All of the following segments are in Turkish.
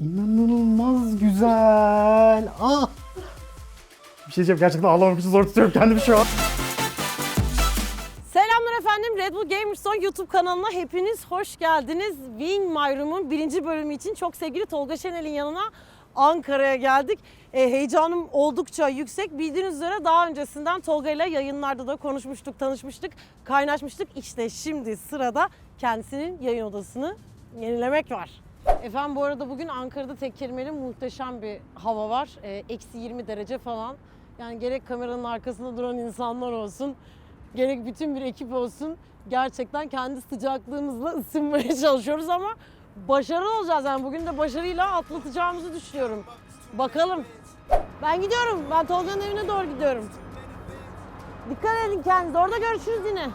İnanılmaz güzel. Ah! Bir şey diyeceğim gerçekten ağlamak için zor tutuyorum kendimi şu an. Selamlar efendim. Red Bull Gamers Zone YouTube kanalına hepiniz hoş geldiniz. Wing My Room'un birinci bölümü için çok sevgili Tolga Şenel'in yanına Ankara'ya geldik. E, heyecanım oldukça yüksek. Bildiğiniz üzere daha öncesinden Tolga ile yayınlarda da konuşmuştuk, tanışmıştık, kaynaşmıştık. İşte şimdi sırada kendisinin yayın odasını yenilemek var. Efendim bu arada bugün Ankara'da tek kelimeyle muhteşem bir hava var. E, Eksi 20 derece falan. Yani gerek kameranın arkasında duran insanlar olsun, gerek bütün bir ekip olsun gerçekten kendi sıcaklığımızla ısınmaya çalışıyoruz ama başarılı olacağız yani bugün de başarıyla atlatacağımızı düşünüyorum. Bakalım. Ben gidiyorum. Ben Tolga'nın evine doğru gidiyorum. Dikkat edin kendinize. Orada görüşürüz yine.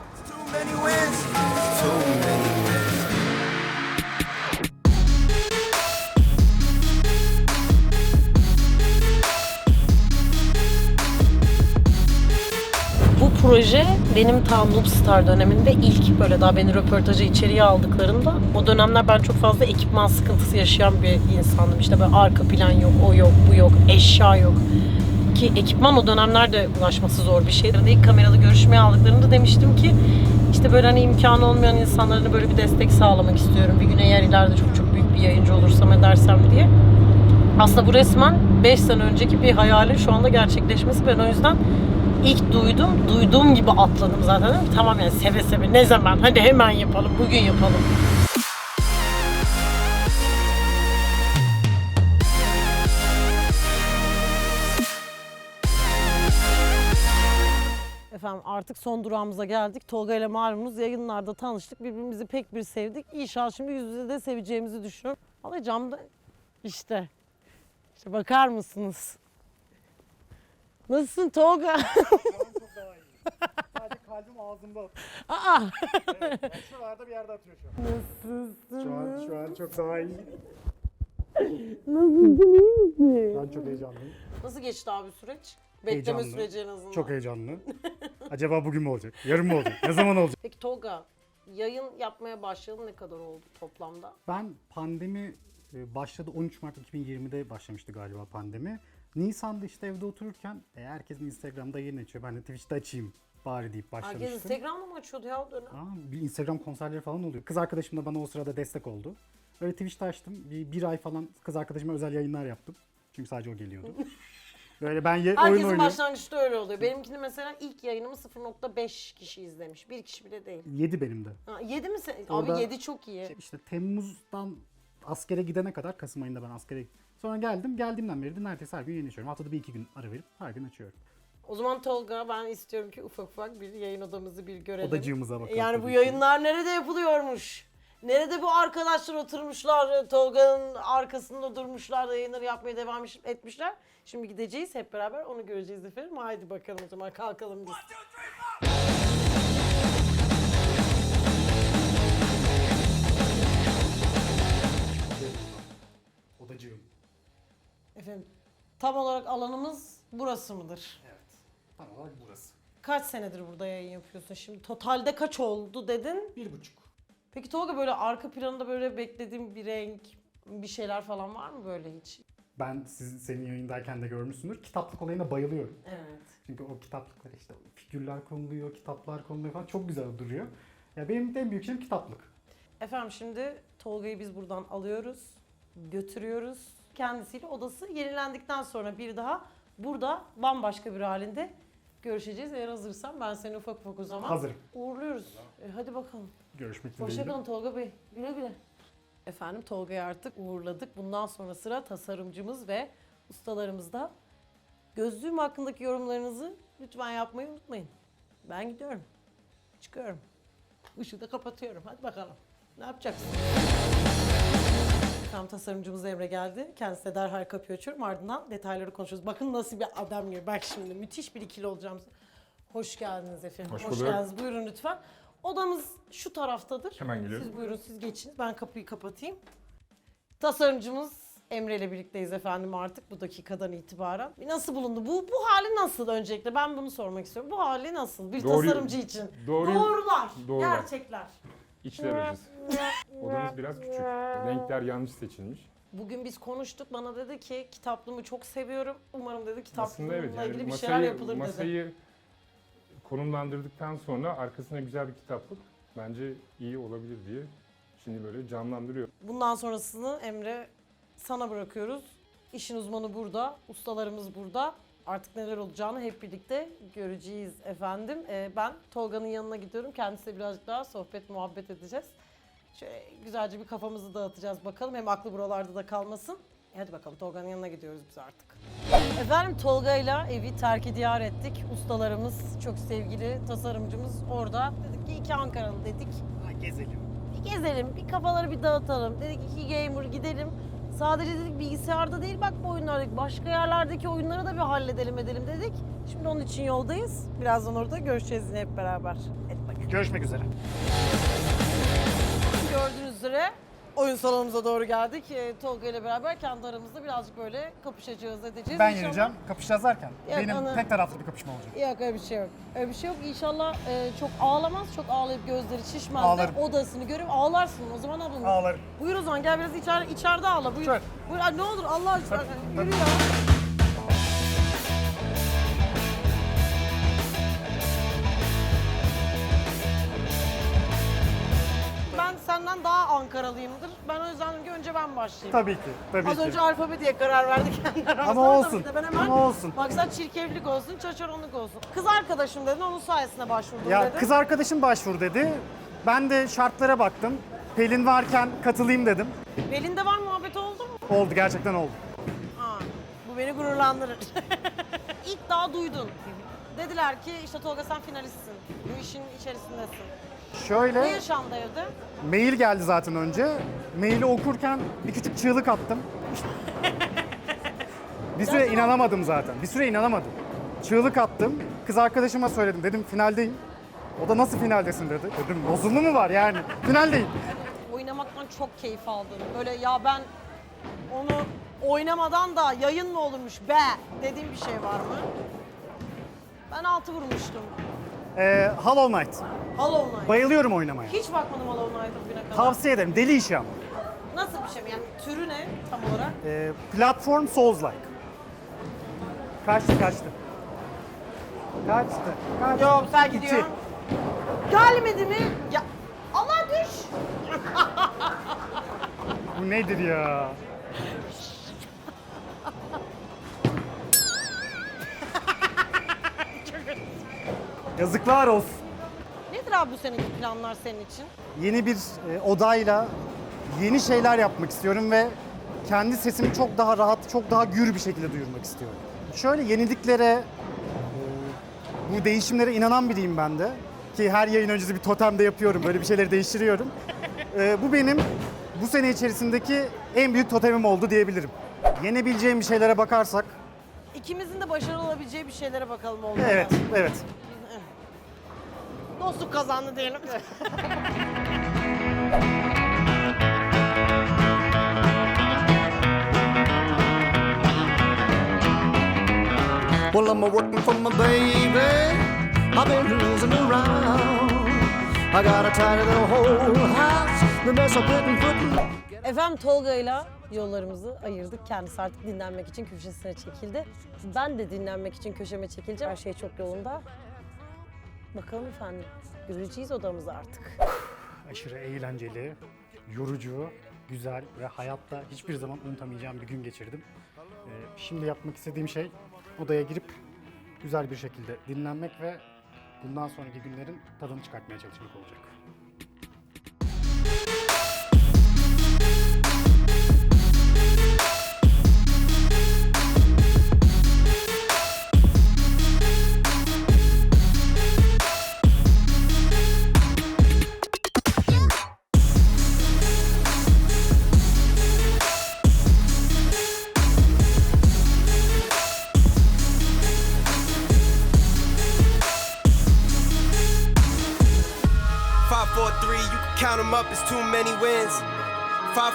Proje benim tam Noobstar döneminde ilk böyle daha beni röportaja içeriye aldıklarında o dönemler ben çok fazla ekipman sıkıntısı yaşayan bir insandım. İşte böyle arka plan yok, o yok, bu yok, eşya yok. Ki ekipman o dönemlerde ulaşması zor bir şeydir. İlk kameralı görüşmeye aldıklarında demiştim ki işte böyle hani imkanı olmayan insanlara böyle bir destek sağlamak istiyorum. Bir gün eğer ileride çok çok büyük bir yayıncı olursam edersem diye. Aslında bu resmen 5 sene önceki bir hayalin şu anda gerçekleşmesi. Ben o yüzden ilk duydum, duyduğum gibi atladım zaten. Tamam yani seve seve ne zaman hadi hemen yapalım, bugün yapalım. Efendim artık son durağımıza geldik. Tolga ile malumunuz yayınlarda tanıştık. Birbirimizi pek bir sevdik. İnşallah şimdi yüz yüze de seveceğimizi düşünüyorum. Ama camda işte. İşte bakar mısınız? Nasılsın Tolga? çok daha iyi. Sadece kalbim ağzımda atıyor. Aa! Evet, yani şuralarda bir yerde atıyor şu an. Nasılsın? Şu an, şu an çok daha iyi. Nasılsın iyi misin? Ben çok heyecanlıyım. Nasıl geçti abi süreç? Bekleme Heyecanlı. süreci en azından. Çok heyecanlı. Acaba bugün mü olacak? Yarın mı olacak? Ne zaman olacak? Peki Tolga, yayın yapmaya başlayalı ne kadar oldu toplamda? Ben pandemi e, başladı 13 Mart 2020'de başlamıştı galiba pandemi. Nisan'da işte evde otururken e, herkesin Instagram'da yayın açıyor. Ben de Twitch'te açayım bari deyip Herkes başlamıştım. Instagram'da mı açıyordu ya o dönem? Aa, bir Instagram konserleri falan oluyor. Kız arkadaşım da bana o sırada destek oldu. Böyle Twitch'te açtım. Bir, bir ay falan kız arkadaşıma özel yayınlar yaptım. Çünkü sadece o geliyordu. Böyle ben ye- oyun Herkesin oynuyorum. başlangıçta öyle oluyor. Benimkini mesela ilk yayınımı 0.5 kişi izlemiş. Bir kişi bile değil. 7 benim de. Ha, 7 mi sen? Orada- Abi 7 çok iyi. İşte Temmuz'dan askere gidene kadar, Kasım ayında ben askere Sonra geldim. Geldiğimden beri de neredeyse her gün yayın açıyorum. Haftada bir iki gün ara verip her gün açıyorum. O zaman Tolga ben istiyorum ki ufak ufak bir yayın odamızı bir görelim. Odacığımıza bakalım. Yani tabii bu ki. yayınlar nerede yapılıyormuş? Nerede bu arkadaşlar oturmuşlar, Tolga'nın arkasında durmuşlar da yayınları yapmaya devam etmişler. Şimdi gideceğiz hep beraber onu göreceğiz efendim. Haydi bakalım o zaman kalkalım biz. Odacığım. Efendim tam olarak alanımız burası mıdır? Evet. Tam olarak burası. Kaç senedir burada yayın yapıyorsun şimdi? Totalde kaç oldu dedin? Bir buçuk. Peki Tolga böyle arka planında böyle beklediğin bir renk, bir şeyler falan var mı böyle hiç? Ben siz, senin yayındayken de görmüşsündür. Kitaplık olayına bayılıyorum. Evet. Çünkü o kitaplıklar işte figürler konuluyor, kitaplar konuluyor falan çok güzel duruyor. Ya benim de en büyük şeyim kitaplık. Efendim şimdi Tolga'yı biz buradan alıyoruz, götürüyoruz. Kendisiyle odası yenilendikten sonra bir daha burada bambaşka bir halinde görüşeceğiz. Eğer hazırsan ben seni ufak ufak o zaman Hazırım. uğurluyoruz. E, hadi bakalım. Görüşmek dileğiyle. Hoşçakalın Tolga Bey. Güle güle. Efendim Tolga'yı artık uğurladık. Bundan sonra sıra tasarımcımız ve ustalarımızda. Gözlüğüm hakkındaki yorumlarınızı lütfen yapmayı unutmayın. Ben gidiyorum. Çıkıyorum. Işığı da kapatıyorum. Hadi bakalım. Ne yapacaksın? Tam tasarımcımız Emre geldi. Kendisine derhal kapıyı açıyorum. Ardından detayları konuşuyoruz. Bakın nasıl bir adam gibi. Bak şimdi müthiş bir ikili olacağım. Hoş geldiniz efendim. Hoş Hoş bulduk. geldiniz. Buyurun lütfen. Odamız şu taraftadır. Hemen geliyorum. Siz buyurun siz geçiniz. Ben kapıyı kapatayım. Tasarımcımız Emre ile birlikteyiz efendim artık bu dakikadan itibaren. Nasıl bulundu? Bu bu hali nasıl öncelikle? Ben bunu sormak istiyorum. Bu hali nasıl bir Doğru- tasarımcı için? doğru- Doğrular, doğrular. gerçekler. İçler acısı. Odamız biraz küçük. Renkler yanlış seçilmiş. Bugün biz konuştuk. Bana dedi ki kitaplığımı çok seviyorum. Umarım dedi Aslında kitaplığımla evet yani ilgili bir masayı, şeyler yapılır dedi. masayı konumlandırdıktan sonra arkasına güzel bir kitaplık bence iyi olabilir diye şimdi böyle canlandırıyor. Bundan sonrasını Emre sana bırakıyoruz. İşin uzmanı burada, ustalarımız burada. Artık neler olacağını hep birlikte göreceğiz efendim. Ee, ben Tolga'nın yanına gidiyorum. Kendisiyle birazcık daha sohbet, muhabbet edeceğiz. Şöyle güzelce bir kafamızı dağıtacağız bakalım. Hem aklı buralarda da kalmasın. E hadi bakalım Tolga'nın yanına gidiyoruz biz artık. Efendim Tolga'yla evi terk diyar ettik. Ustalarımız, çok sevgili tasarımcımız orada. Dedik ki iki Ankaralı dedik. Gezelim. Bir gezelim, bir kafaları bir dağıtalım. Dedik iki gamer gidelim. Sadece dedik bilgisayarda değil bak bu oyunlardaki başka yerlerdeki oyunları da bir halledelim edelim dedik. Şimdi onun için yoldayız. Birazdan orada görüşeceğiz yine hep beraber. Hadi bakalım. Görüşmek üzere. Gördüğünüz üzere oyun salonumuza doğru geldik. Ee, Tolga ile beraber kendi aramızda birazcık böyle kapışacağız edeceğiz. Ben İnşallah- yeneceğim. Kapışacağız derken. Ya Benim bana- tek taraflı bir kapışma olacak. Yok öyle bir şey yok. Öyle bir şey yok. İnşallah e, çok ağlamaz, çok ağlayıp gözleri şişmez Ağlarım. de odasını görüp ağlarsın. O zaman ablam. Ağlarım. Buyur o zaman gel biraz içeride, içeride ağla. Buyur. Şöyle. Buyur Ay, ne olur Allah aşkına. Yürü ya. Ankaralıyımdır. Ben o yüzden dedim ki önce ben başlayayım. Tabii ki. Tabii Az ki. önce alfabe diye karar verdik kendi aramızda. Ama olsun. Ben hemen Ama olsun. Maksat çirkevlik olsun, çaçaronluk olsun. Kız arkadaşım dedin, onun sayesinde başvurdum Ya dedin. kız arkadaşım başvur dedi. Ben de şartlara baktım. Pelin varken katılayım dedim. Belinde var muhabbet oldu mu? Oldu gerçekten oldu. Aa, bu beni gururlandırır. İlk daha duydun. Dediler ki işte Tolga sen finalistsin. Bu işin içerisindesin. Ne Şöyle yaşandı evde? mail geldi zaten önce. Maili okurken bir küçük çığlık attım. bir süre inanamadım zaten. Bir süre inanamadım. Çığlık attım. Kız arkadaşıma söyledim. Dedim finaldeyim. O da nasıl finaldesin dedi. Dedim bozulma mı var yani? Finaldeyim. Oynamaktan çok keyif aldın. Böyle ya ben onu oynamadan da yayın mı olurmuş be dediğim bir şey var mı? Ben altı vurmuştum. Ee, Hollow Knight. Hollow Knight. Bayılıyorum oynamaya. Hiç bakmadım Hollow Knight'a bugüne kadar. Tavsiye ederim. Deli işi ama. Nasıl bir şey mi? Yani türü ne tam olarak? Ee, platform Souls-like. Kaçtı kaçtı. Kaçtı. Kaçtı. Yok sen İki. gidiyor. Gelmedi mi? Ya Allah düş. Bu nedir ya? Yazıklar olsun. Nedir abi bu seneki planlar senin için? Yeni bir e, odayla yeni şeyler yapmak istiyorum ve kendi sesimi çok daha rahat, çok daha gür bir şekilde duyurmak istiyorum. Şöyle yeniliklere, e, bu değişimlere inanan biriyim ben de. Ki her yayın öncesi bir totem de yapıyorum, böyle bir şeyleri değiştiriyorum. E, bu benim bu sene içerisindeki en büyük totemim oldu diyebilirim. Yenebileceğim bir şeylere bakarsak, İkimizin de başarılı olabileceği bir şeylere bakalım oldu. evet, evet. Dostluk kazandı diyelim. Well, I'm working for my baby. I've been losing around. I got a tired of the whole house. The mess I put and putting. Efendim Tolga ile yollarımızı ayırdık. Kendisi artık dinlenmek için köşesine çekildi. Ben de dinlenmek için köşeme çekileceğim. Her şey çok yolunda. Bakalım efendim. Göreceğiz odamızı artık. aşırı eğlenceli, yorucu, güzel ve hayatta hiçbir zaman unutamayacağım bir gün geçirdim. Ee, Şimdi yapmak istediğim şey odaya girip güzel bir şekilde dinlenmek ve bundan sonraki günlerin tadını çıkartmaya çalışmak olacak.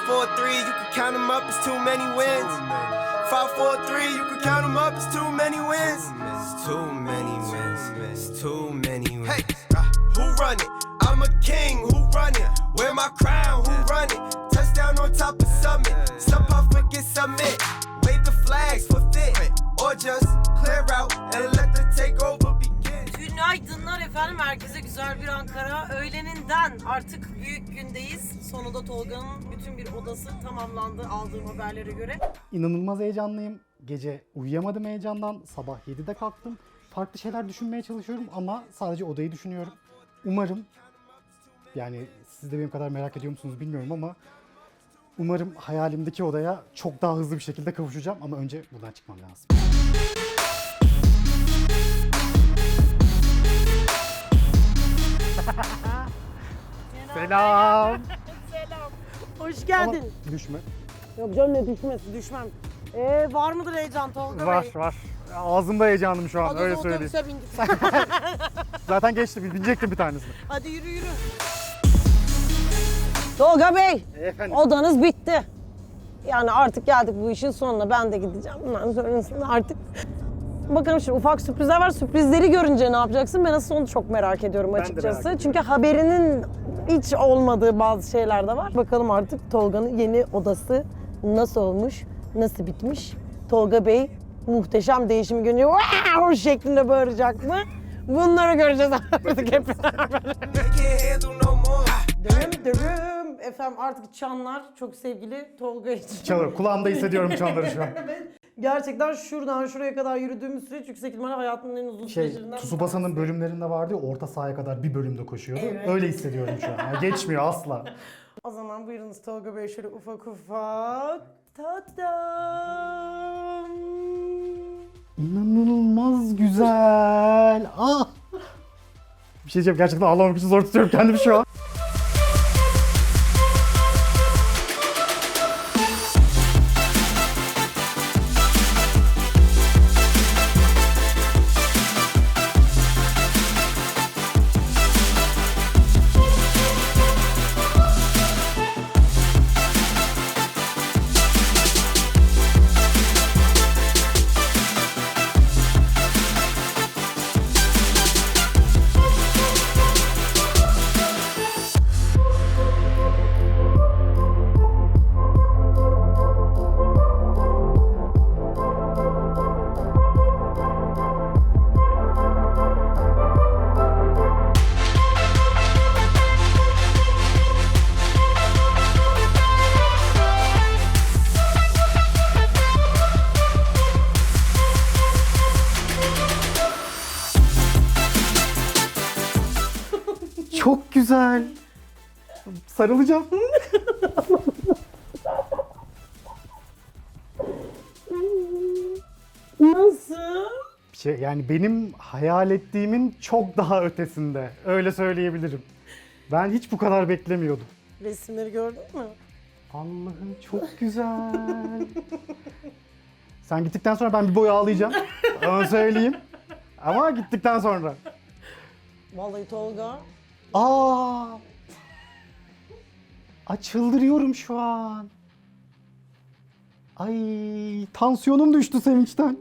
Four, three, you can count them up, it's too many wins. Five, four, three, you can count them up, it's too many wins. It's too many Bir Ankara öğleninden artık büyük gündeyiz. Sonunda Tolga'nın bütün bir odası tamamlandı aldığım haberlere göre. İnanılmaz heyecanlıyım. Gece uyuyamadım heyecandan. Sabah 7'de kalktım. Farklı şeyler düşünmeye çalışıyorum ama sadece odayı düşünüyorum. Umarım yani siz de benim kadar merak ediyor musunuz bilmiyorum ama umarım hayalimdeki odaya çok daha hızlı bir şekilde kavuşacağım ama önce buradan çıkmam lazım. Selam. Selam. Hoş geldin. düşme. Yok canım ne düşmesi düşmem. Ee, var mıdır heyecan Tolga Var Bey? var. Ağzımda heyecanım şu an Hadi öyle söyleyeyim. otobüse bindik. Zaten geçti binecektim bir tanesini. Hadi yürü yürü. Tolga Bey, Efendim. odanız bitti. Yani artık geldik bu işin sonuna. Ben de gideceğim. Bundan sonrasında artık Bakalım şimdi ufak sürprizler var. Sürprizleri görünce ne yapacaksın? Ben nasıl onu çok merak ediyorum de açıkçası. merak Çünkü haberinin hiç olmadığı bazı şeyler de var. Bakalım artık Tolga'nın yeni odası nasıl olmuş, nasıl bitmiş? Tolga Bey muhteşem değişimi görünce wow şeklinde bağıracak mı? Bunları göreceğiz artık hep beraber. Dürüm dürüm. Efendim artık çanlar çok sevgili Tolga için. Çalıyor. Kulağımda hissediyorum çanları şu an. Gerçekten şuradan şuraya kadar yürüdüğümüz süreç yüksek ihtimalle hayatımın en uzun Şey, sürecilerinden. Tsubasa'nın bölümlerinde vardı ya orta sahaya kadar bir bölümde koşuyordu. Evet. Öyle hissediyorum şu an. Yani geçmiyor asla. O zaman buyurunuz Tolga Bey şöyle ufak ufak. Tatam. İnanılmaz güzel. Ah! Bir şey diyeceğim gerçekten ağlamak için zor tutuyorum kendimi şu an. Güzel. Sarılacağım. Nasıl? Şey yani benim hayal ettiğimin çok daha ötesinde. Öyle söyleyebilirim. Ben hiç bu kadar beklemiyordum. Resimleri gördün mü? Allah'ım çok güzel. Sen gittikten sonra ben bir boy ağlayacağım. Onu söyleyeyim. Ama gittikten sonra. Vallahi Tolga. Aa! Açıldırıyorum şu an. Ay, tansiyonum düştü sevinçten.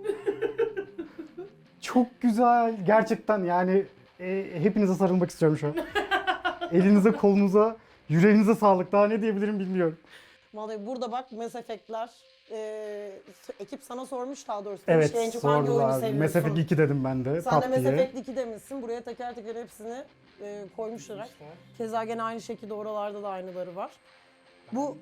Çok güzel. Gerçekten yani e, hepinize sarılmak istiyorum şu an. Elinize, kolunuza, yüreğinize sağlık. Daha ne diyebilirim bilmiyorum. Vallahi burada bak Mass Effect'ler. Ee, ekip sana sormuş daha doğrusu. Evet, en çok hangi oyunu sordular. seviyorsun? Mass Effect 2 dedim ben de. Sen de tat Mass diye. Effect 2 demişsin. Buraya teker teker hepsini e, koymuşlar. Keza gene aynı şekilde oralarda da aynıları var. Bu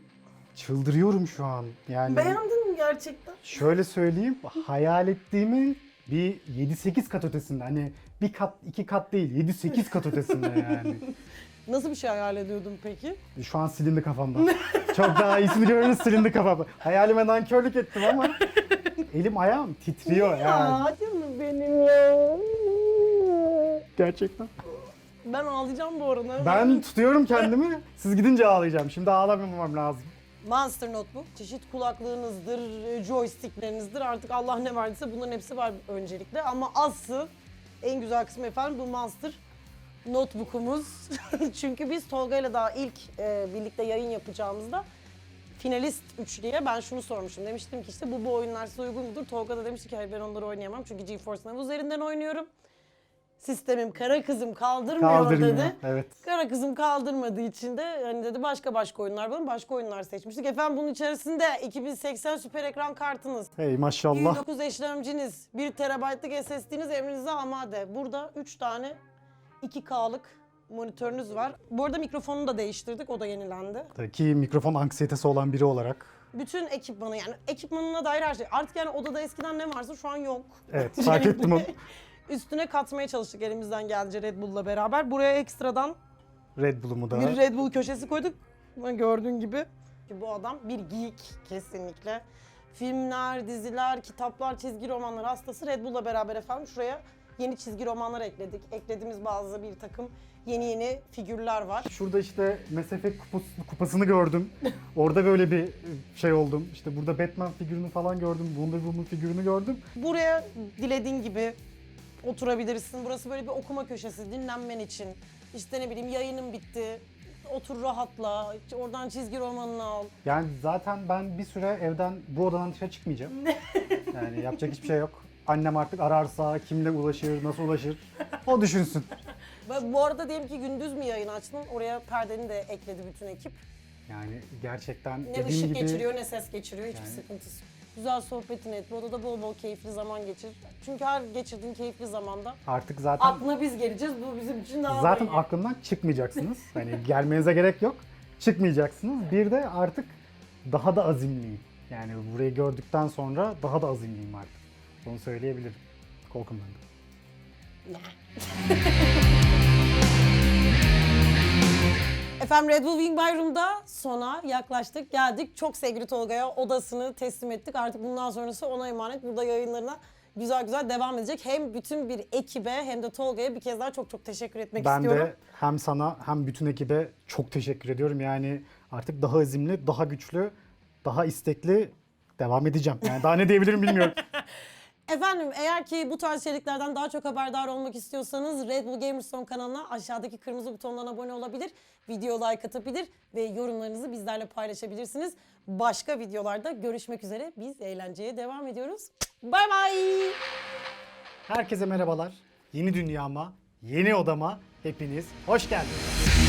Çıldırıyorum şu an. Yani beğendin mi gerçekten? şöyle söyleyeyim. hayal ettiğimin bir 7-8 kat ötesinde. Hani bir kat, iki kat değil. 7-8 kat ötesinde yani. Nasıl bir şey hayal ediyordun peki? Şu an silindi kafamda. Çok daha iyisini görürüz silindi kafamda. Hayalime nankörlük ettim ama elim ayağım titriyor yani. Aa canım benim ya. Gerçekten. Ben ağlayacağım bu arada. Ben tutuyorum kendimi. Siz gidince ağlayacağım. Şimdi ağlamamam lazım. Monster Notebook. Çeşit kulaklığınızdır, joysticklerinizdir. Artık Allah ne verdiyse bunların hepsi var öncelikle. Ama asıl en güzel kısmı efendim bu Monster Notebook'umuz. Çünkü biz Tolga ile daha ilk e, birlikte yayın yapacağımızda finalist üçlüye ben şunu sormuşum. Demiştim ki işte bu bu oyunlar size uygun mudur? Tolga da demişti ki hayır ben onları oynayamam çünkü GeForce Now üzerinden oynuyorum. sistemim kara kızım kaldırmıyor Kaldırmıyor. dedi. Evet. Kara kızım kaldırmadığı için de hani dedi başka başka oyunlar bulalım. Başka oyunlar seçmiştik. Efendim bunun içerisinde 2080 süper ekran kartınız, Hey maşallah. 9 işlemciniz, 1 terabaytlık SSD'niz emrinize amade. Burada 3 tane 2K'lık monitörünüz var. Bu arada mikrofonunu da değiştirdik. O da yenilendi. Tabii Ki mikrofon anksiyetesi olan biri olarak. Bütün ekipmanı yani ekipmanına dair her şey. Artık yani odada eskiden ne varsa şu an yok. Evet fark ettim onu. Üstüne katmaya çalıştık elimizden geldiğince Red Bull'la beraber. Buraya ekstradan Red Bull'umu da. bir Red Bull köşesi koyduk. Gördüğün gibi. Ki Bu adam bir geek kesinlikle. Filmler, diziler, kitaplar, çizgi romanlar hastası. Red Bull'la beraber efendim şuraya yeni çizgi romanlar ekledik. Eklediğimiz bazı bir takım yeni yeni figürler var. Şurada işte kupası- kupasını gördüm. Orada böyle bir şey oldum. İşte burada Batman figürünü falan gördüm. Wonder Woman figürünü gördüm. Buraya dilediğin gibi oturabilirsin. Burası böyle bir okuma köşesi dinlenmen için. İşte ne bileyim yayının bitti. Otur rahatla. Oradan çizgi romanını al. Yani zaten ben bir süre evden bu odadan dışarı çıkmayacağım. Yani yapacak hiçbir şey yok. Annem artık ararsa kimle ulaşır, nasıl ulaşır o düşünsün. Bu arada diyelim ki gündüz mü yayın açtın? Oraya perdeni de ekledi bütün ekip. Yani gerçekten Ne dediğim ışık gibi geçiriyor ne ses geçiriyor. Hiçbir Yani- sıkıntısı yok. Güzel sohbetin et. Bu odada bol bol keyifli zaman geçir. Çünkü her geçirdiğin keyifli zamanda artık zaten aklına biz geleceğiz. Bu bizim için daha zaten iyi. aklımdan çıkmayacaksınız. Hani gelmenize gerek yok. Çıkmayacaksınız. Bir de artık daha da azimliyim. Yani burayı gördükten sonra daha da azimliyim artık. Onu söyleyebilirim. Korkumdan da. Efendim Red Bull Wing By Room'da sona yaklaştık. Geldik. Çok sevgili Tolga'ya odasını teslim ettik. Artık bundan sonrası ona emanet. Burada yayınlarına güzel güzel devam edecek. Hem bütün bir ekibe hem de Tolga'ya bir kez daha çok çok teşekkür etmek Ben istiyorum. de hem sana hem bütün ekibe çok teşekkür ediyorum. Yani artık daha azimli, daha güçlü, daha istekli devam edeceğim. Yani daha ne diyebilirim bilmiyorum. Efendim eğer ki bu tarz içeriklerden daha çok haberdar olmak istiyorsanız Red Bull Gamerstone kanalına aşağıdaki kırmızı butondan abone olabilir, video like atabilir ve yorumlarınızı bizlerle paylaşabilirsiniz. Başka videolarda görüşmek üzere. Biz eğlenceye devam ediyoruz. Bay bay. Herkese merhabalar. Yeni dünyama, yeni odama hepiniz hoş geldiniz.